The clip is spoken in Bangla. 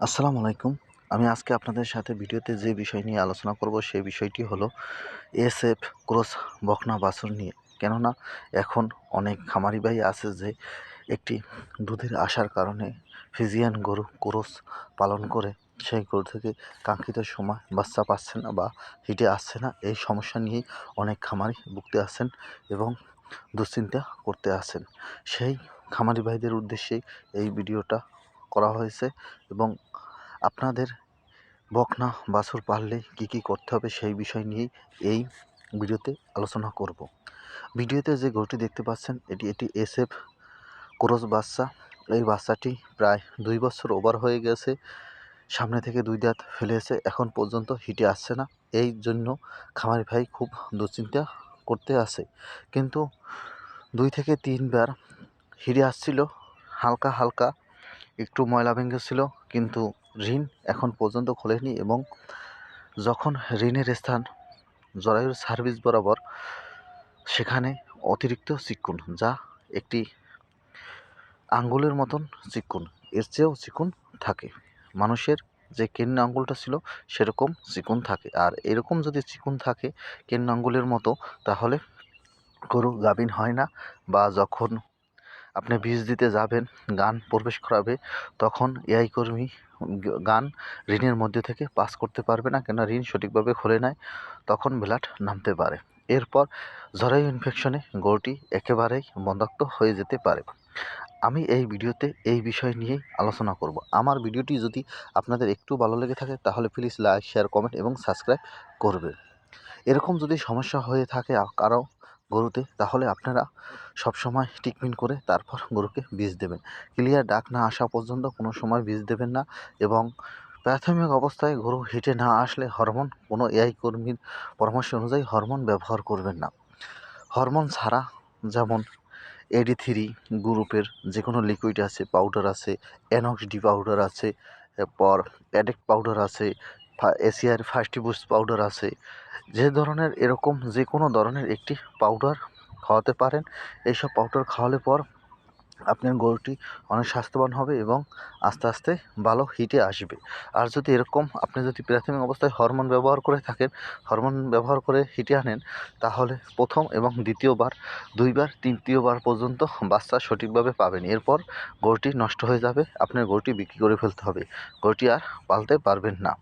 আসসালামু আলাইকুম। আমি আজকে আপনাদের সাথে ভিডিওতে যে বিষয় নিয়ে আলোচনা করব সেই বিষয়টি হলো এসএফ ক্রস বকনা বাছুর নিয়ে। কেননা এখন অনেক খামারি ভাই আছে যে একটি দুধের আসার কারণে ফিজিয়ান গরু ক্রস পালন করে, সেই গরু থেকে কাঙ্ক্ষিত সময় বাচ্চা পাচ্ছে না বা হিটে আসছে না। এই সমস্যা নিয়েই অনেক খামারি ভুগতে আছেন এবং দুশ্চিন্তা করতে আছেন। সেই খামারি ভাইদের উদ্দেশ্যে এই ভিডিওটা করা হয়েছে এবং আপনাদের বকনা বাছুর পাললে কী কী করতে হবে সেই বিষয় নিয়েই এই ভিডিওতে আলোচনা করব। ভিডিওতে যে গরুটি দেখতে পাচ্ছেন, এটি এটি এসএফ ক্রস বাচ্চা। এই বাচ্চাটি প্রায় দুই বছর ওভার হয়ে গেছে, সামনে থেকে দুই দাঁত ফেলেছে, এখন পর্যন্ত হিটে আসছে না। এই জন্য খামারি ভাই খুব দুশ্চিন্তা করতে আসে কিন্তু দুই থেকে তিনবার হিটে আসছিল, হালকা হালকা একটু ময়লা ভেঙেছিল কিন্তু ঋণ এখন পর্যন্ত খোলেনি এবং যখন ঋণের স্থান জরায়ুর সার্ভিস বরাবর সেখানে অতিরিক্ত চিকুন, যা একটি আঙ্গুলের মতন চিকুন, এর চেয়েও চিকুন থাকে। মানুষের যে কেন্ন আঙ্গুলটা ছিল, সেরকম চিকুন থাকে। আর এরকম যদি চিকুন থাকে কেন্ন আঙ্গুলের মতো, তাহলে গরু গাভিন হয় না বা যখন আপনি বীজ দিতে যাবেন, গান প্রবেশ করাবে, তখন এআই কর্মী গান ঋণের মধ্যে থেকে পাস করতে পারবে না কেন ঋণ সঠিকভাবে খোলে নেয় তখন ব্লাড নামতে পারে। এরপর জরায়ু ইনফেকশনে গরুটি একেবারেই বন্ধাক্ত হয়ে যেতে পারে। আমি এই ভিডিওতে এই বিষয় নিয়েই আলোচনা করব। আমার ভিডিওটি যদি আপনাদের একটু ভালো লেগে থাকে, তাহলে প্লিজ লাইক শেয়ার কমেন্ট এবং সাবস্ক্রাইব করবে এরকম যদি সমস্যা হয়ে থাকে কারও গরুতে, তাহলে আপনারা সব সময় ট্রিটমেন্ট করে তারপর গরুকে বীজ দেবেন। ক্লিয়ার ডাক না আসা পর্যন্ত কোনো সময় বীজ দেবেন না এবং প্রাথমিক অবস্থায় গরু হেঁটে না আসলে হরমোন, কোনো এআই কর্মীর পরামর্শ অনুযায়ী হরমোন ব্যবহার করবেন না। হরমোন ছাড়া যেমন এডি থ্রি গ্রুপের যে কোনো লিকুইড আছে পাউডার আছে অ্যানক্স ডি পাউডার আছে, এরপর অ্যাডেক্ট পাউডার আছে এশিয়ার ফার্স্টি বুস্ট পাউডার আছে। যে ধরনের এরকম যে কোনো ধরনের একটি পাউডার খাওয়াতে পারেন। এইসব পাউডার খাওয়ালে পর আপনার গরুটি অনেক স্বাস্থ্যবান হবে এবং আস্তে আস্তে ভালো হিটে আসবে। আর যদি এরকম আপনি যদি প্রাথমিক অবস্থায় হরমোন ব্যবহার করে থাকেন হরমোন ব্যবহার করে হিটে আনেন, তাহলে প্রথম এবং দ্বিতীয়বার, দুইবার, তৃতীয়বার পর্যন্ত বাচ্চা সঠিকভাবে পাবেন। এরপর গরুটি নষ্ট হয়ে যাবে, আপনার গরুটি বিক্রি করে ফেলতে হবে। গরুটি আর পালতে পারবেন না।